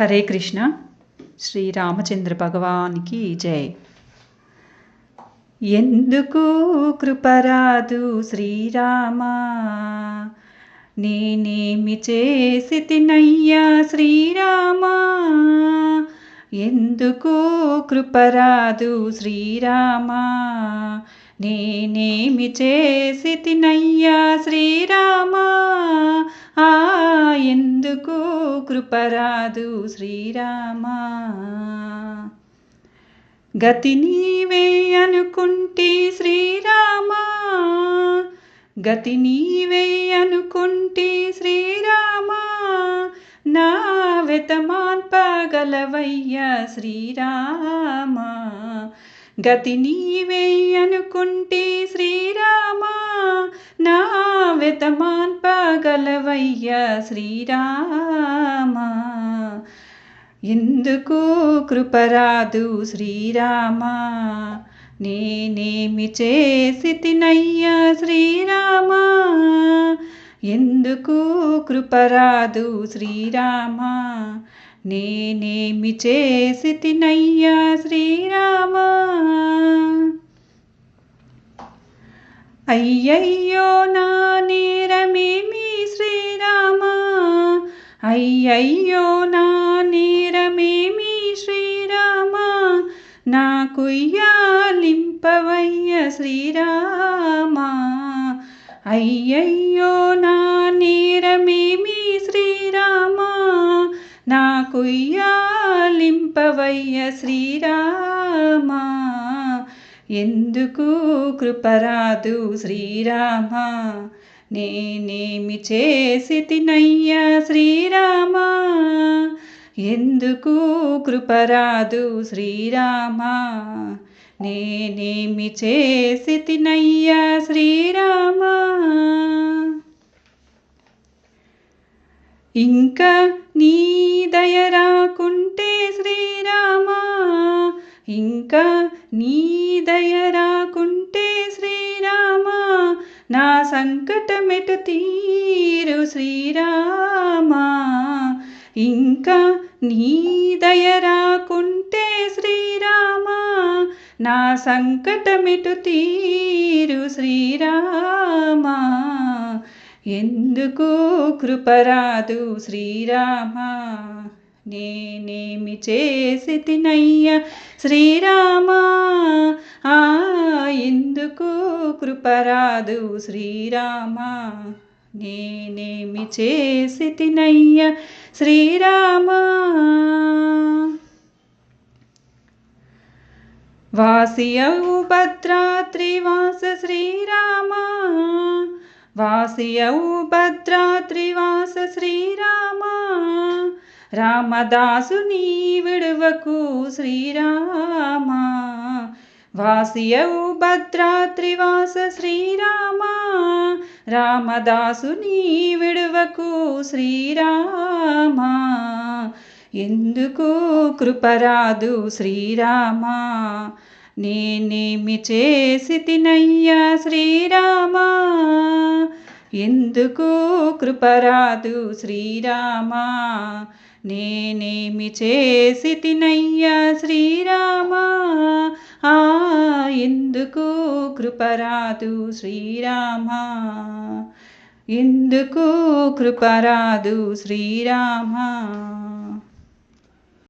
హరే కృష్ణ. శ్రీరామచంద్ర భగవానికి జై. ఎందుకు కృపరాదు శ్రీరామా? నేనేమి చేసి తినయ్యా శ్రీరామా? ఎందుకు కృపరాదు శ్రీరామా? నేనేమి చేసి తినయ్యా శ్రీరామా? ఆ ఎందుకు కృపరాదు శ్రీరామా? గతి నీవే అనుకుంటే శ్రీరామా? గతి నీవే అనుకుంటే శ్రీరామా? నా వెతమాన్పగలవయ్యా శ్రీరామా? గతి నీవే అనుకుంటే శ్రీరామా? నా కలవయ్య శ్రీరామా. ఎందుకు కృపరాదు శ్రీరామా? నేనేమి చేసి తినయ్యా శ్రీరామా? ఎందుకు కృపరాదు శ్రీరామా? నేనేమి చేసి తినయ్యా శ్రీరామా? అయ్యయ్యో నా నేరమేమి అయ్యయ్యో నా నేరమేమి శ్రీరామా? నాకు లింపవయ్య శ్రీరామా. అయ్యయ్యో నా నేరమేమి శ్రీరామా? నాకు లింపవయ్య శ్రీరామా. ఎందుకు కృపరాదు శ్రీరామ? నేనేమి చేసి తినయ్యా శ్రీరామా? ఎందుకు కృపరాదు శ్రీరామా? నేనేమి చేసి తినయ్యా శ్రీరామా? ఇంకా నీ దయ రాకుంటే శ్రీరామా? ఇంకా నీ దయ నా సంకటమెటు తీరు శ్రీరామా. ఇంకా నీ దయ రాకుంటే శ్రీరామా. నా సంకటమెటు తీరు శ్రీరామా. ఎందుకు కృపరాదు శ్రీరామా? నేనేమి చేసి తినయ్యా శ్రీరామా? ఆ ఎందుకు కృపరాదు శ్రీరామా. నేనేమి చేసి తినయ్యా శ్రీరామా? వాసియవు భద్రాత్రివాస శ్రీరామా. వాసియవు భద్రాత్రివాస శ్రీరామా. రామదాసు నీ విడువకు శ్రీరామా. వాసియౌ భద్రాత్రివాస శ్రీరామా రామదాసు నీ విడువకు శ్రీరామా. ఎందుకు కృపరాదు శ్రీరామా? నేనేమి చేసి తినయ్యా శ్రీరామా? ఎందుకు కృపరాదు శ్రీరామా? నేనేమి చేసి తినయ్యా శ్రీరామా? ఎందుకు కృపరాదు శ్రీరామ? ఎందుకు కృపరాదు శ్రీరామ?